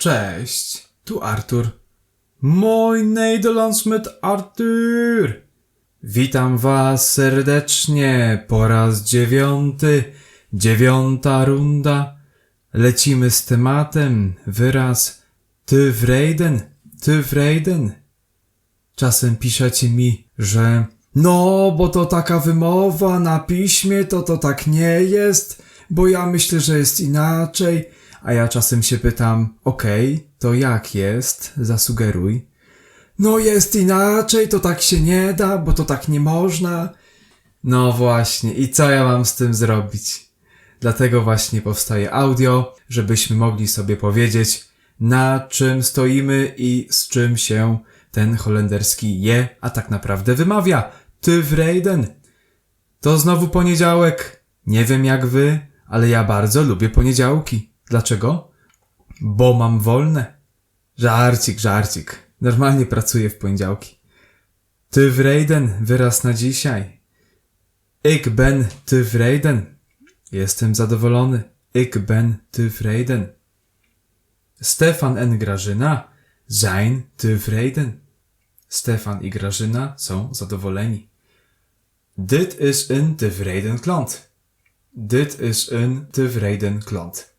Cześć, tu Artur. Mój Nederlands met Artur. Witam was serdecznie po raz dziewiąty, dziewiąta runda. Lecimy z tematem wyraz tevreden, tevreden. Czasem piszecie mi, że no, bo to taka wymowa na piśmie, to to tak nie jest, bo ja myślę, że jest inaczej. A ja czasem się pytam, okej, to jak jest? Zasugeruj. No jest inaczej, to tak się nie da, bo to tak nie można. No właśnie, i co ja mam z tym zrobić? Dlatego właśnie powstaje audio, żebyśmy mogli sobie powiedzieć, na czym stoimy i z czym się ten holenderski je, a tak naprawdę wymawia. Tevreden. To znowu poniedziałek. Nie wiem jak wy, ale ja bardzo lubię poniedziałki. Dlaczego? Bo mam wolne. Żarcik, żarcik. Normalnie pracuję w poniedziałki. Tevreden, wyraz na dzisiaj. Ik ben tevreden. Jestem zadowolony. Ik ben tevreden. Stefan en Grażyna zijn tevreden. Stefan i Grażyna są zadowoleni. Dit is een tevreden klant. Dit is een tevreden klant.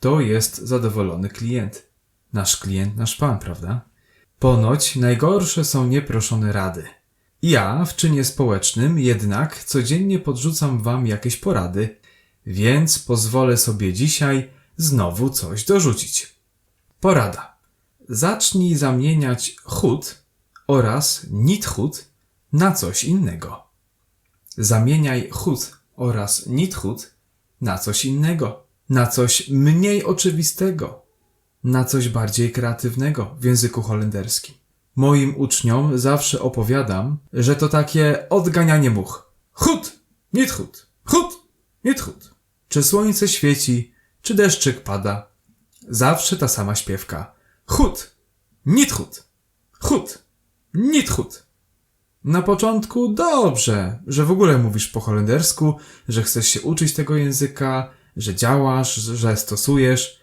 To jest zadowolony klient. Nasz klient, nasz pan, prawda? Ponoć najgorsze są nieproszone rady. Ja w czynie społecznym jednak codziennie podrzucam wam jakieś porady, więc pozwolę sobie dzisiaj znowu coś dorzucić. Porada. Zacznij zamieniać chód oraz niet chód na coś innego. Zamieniaj chód oraz niet chód na coś innego, na coś mniej oczywistego, na coś bardziej kreatywnego w języku holenderskim. Moim uczniom zawsze opowiadam, że to takie odganianie much. Chód, niet chód, chód, niet chód. Czy słońce świeci, czy deszczyk pada. Zawsze ta sama śpiewka. Chód, niet chód, chód, niet chód. Na początku dobrze, że w ogóle mówisz po holendersku, że chcesz się uczyć tego języka, że działasz, że stosujesz.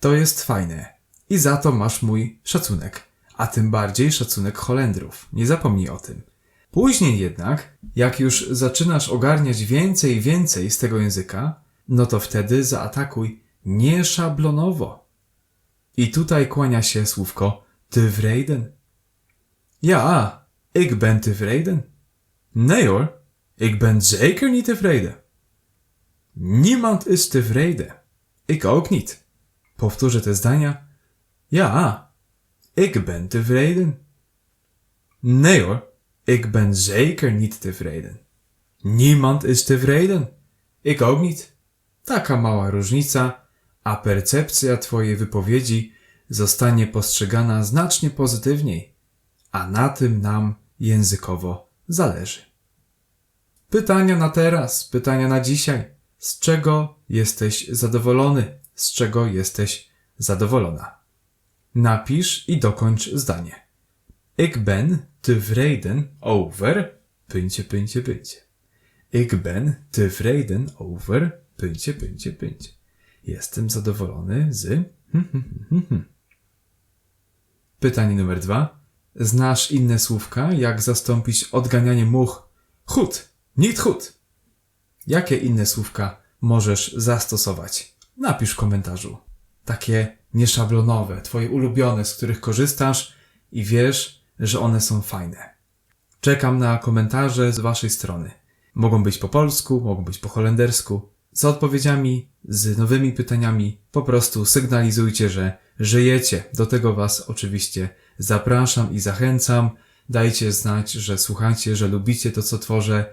To jest fajne. I za to masz mój szacunek. A tym bardziej szacunek Holendrów. Nie zapomnij o tym. Później jednak, jak już zaczynasz ogarniać więcej i więcej z tego języka, no to wtedy zaatakuj nieszablonowo. I tutaj kłania się słówko tevreden. Ja, ik ben tevreden. Nee hoor, ik ben zeker niet tevreden. Niemand is tevreden. Ik ook niet. Powtórzę te zdania. Ja, ik ben tevreden. Nee hoor, ik ben zeker niet tevreden. Niemand is tevreden. Ik ook niet. Taka mała różnica, a percepcja Twojej wypowiedzi zostanie postrzegana znacznie pozytywniej, a na tym nam językowo zależy. Pytania na teraz, pytania na dzisiaj. Z czego jesteś zadowolony? Z czego jesteś zadowolona? Napisz i dokończ zdanie. Ik ben tevreden over puntje, puntje, puntje. Ik ben tevreden over puntje, puntje, puntje. Jestem zadowolony z... hm, hm, hm. Pytanie numer dwa. Znasz inne słówka, jak zastąpić odganianie much chód, niet chód? Jakie inne słówka możesz zastosować? Napisz w komentarzu. Takie nieszablonowe, twoje ulubione, z których korzystasz i wiesz, że one są fajne. Czekam na komentarze z waszej strony. Mogą być po polsku, mogą być po holendersku. Z odpowiedziami, z nowymi pytaniami po prostu sygnalizujcie, że żyjecie. Do tego was oczywiście zapraszam i zachęcam. Dajcie znać, że słuchacie, że lubicie to, co tworzę.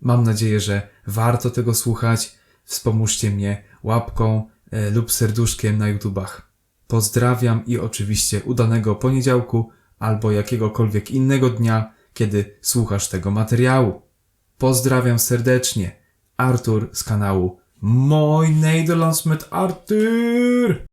Mam nadzieję, że warto tego słuchać. Wspomóżcie mnie łapką e, lub serduszkiem na YouTubach. Pozdrawiam i oczywiście udanego poniedziałku albo jakiegokolwiek innego dnia, kiedy słuchasz tego materiału. Pozdrawiam serdecznie. Artur z kanału Mój Nederlands met Artur.